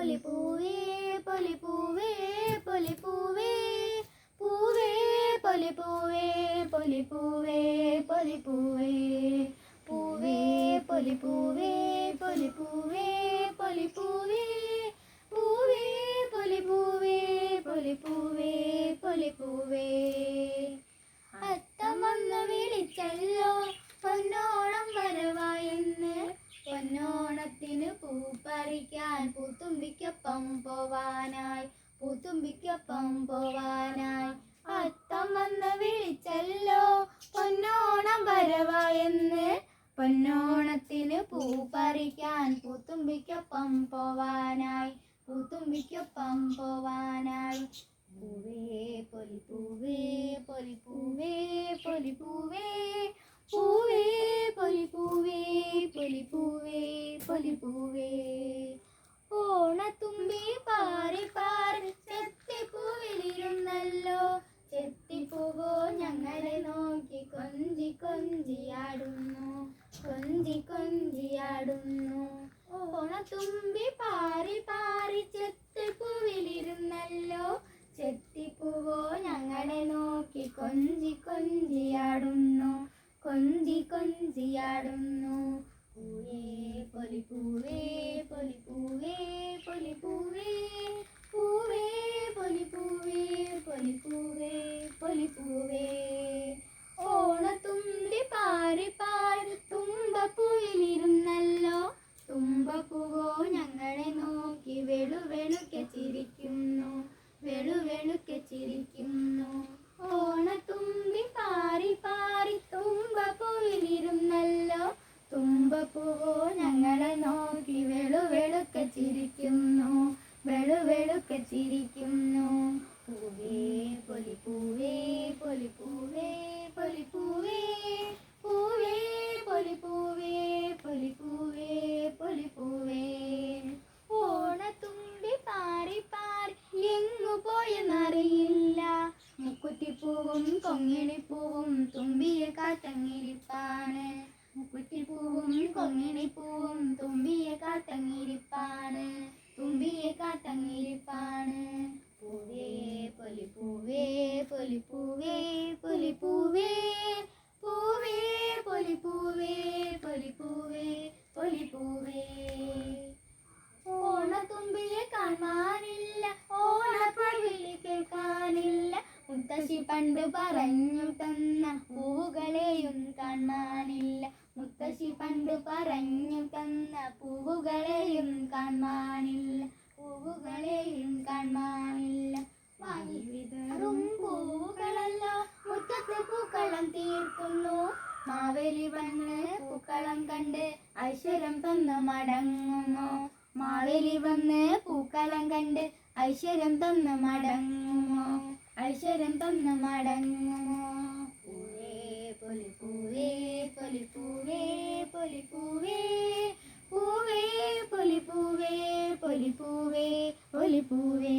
പൊലിപ്പൂവേ പൊലിപ്പൂവേ പൊലിപ്പൂവേ. പൂവേ പൊലിപ്പൂവേ പൊലിപ്പൂവേ പൊലിപ്പൂവേ. പൂവേ പൊലിപ്പൂവേ പൊലിപ്പൂവേ പൊലിപ്പൂവേ. പൂവേ പൊലിപ്പൂവേ പൊലിപ്പൂവേ പൊലിപ്പൂവേ. അത്തമൊന്ന് വിളിച്ചല്ലോ പൊന്നോണം വരവായെന്ന് പൊന്നോണത്തിന് പൂ പൂത്തുമ്പിക്കൊപ്പം പോവാനായി പൂത്തുമ്പിക്കൊപ്പം പോവാനായി. അത്തം വന്ന് വിളിച്ചല്ലോ പൊന്നോണം വരവായെന്ന് പൊന്നോണത്തിന് പൂ പറിക്കാൻ പൂത്തുമ്പിക്കൊപ്പം പോവാനായി പൂത്തുമ്പിക്കൊപ്പം പോവാനായി. പൂവേ പൊലിപ്പൂവേ പൊലിപ്പൂവേ പൊലിപ്പൂവേ കൊഞ്ചി കൊഞ്ചിയാടുന്നു കൊഞ്ചി കൊഞ്ചിയാടുന്നു ഓണത്തുമ്പി പാറി പാറി ചെത്തിപ്പൂവിലിരുന്നല്ലോ ചെത്തിപ്പൂവോ ഞങ്ങളെ നോക്കി കൊഞ്ചി കൊഞ്ചിയാടുന്നു കൊഞ്ചി കൊഞ്ചിയാടുന്നു പൂവേ പൊലിപ്പൂവേ ചിരിക്കുന്നു വെളുവെളുക്കെ ചിരിക്കുന്നു. പൂവേ പൊലിപ്പൂവേ പൊലിപ്പൂവേ പൊലിപ്പൂവേ. പൂവേ പൊലിപ്പൂവേ പൊലിപ്പൂവേ പൊലിപ്പൂവേ. ഓണത്തുമ്പി പാറി പാറി എങ്ങു പോയെന്നറിയില്ല. മുക്കുറ്റിപ്പൂവും കൊങ്ങിണിപ്പൂവും തുമ്പിയെ കാട്ടങ്ങിരിപ്പാണ് മുക്കുറ്റിപ്പൂവും കൊങ്ങിണിപ്പൂവും പൊലിപ്പൂവേ പൊലിപ്പൂവേ പൂവേ പൊലിപ്പൂവേ പൊലിപ്പൂവേ പൊലിപ്പൂവേ. ഓണത്തുമ്പിയെ കാണാനില്ല ഓണപ്പുഴവിളി കേൾക്കാനില്ല. മുത്തശ്ശി പണ്ട് പറഞ്ഞു തന്ന പൂവുകളെയും കാണാനില്ല. മുത്തശ്ശി പണ്ട് പറഞ്ഞു തന്ന പൂവുകളെയും കാണാനില്ല. പൂവുകളെയും പൂക്കളം തീർക്കുന്നു മാവേലി വന്ന് പൂക്കളം കണ്ട് ഐശ്വര്യം തന്ന് മടങ്ങുന്നു. മാവേലി വന്ന് പൂക്കളം കണ്ട് ഐശ്വര്യം തന്ന് മടങ്ങുന്നു. ഐശ്വര്യം തന്ന് മടങ്ങുന്നു. പൂവേ പൊലിപ്പൂവേ പൊലിപ്പൂവേ പൊലിപ്പൂവേ പൂവേ പൊലിപ്പൂവേ പൊലിപ്പൂവേ പൊലിപ്പൂവേ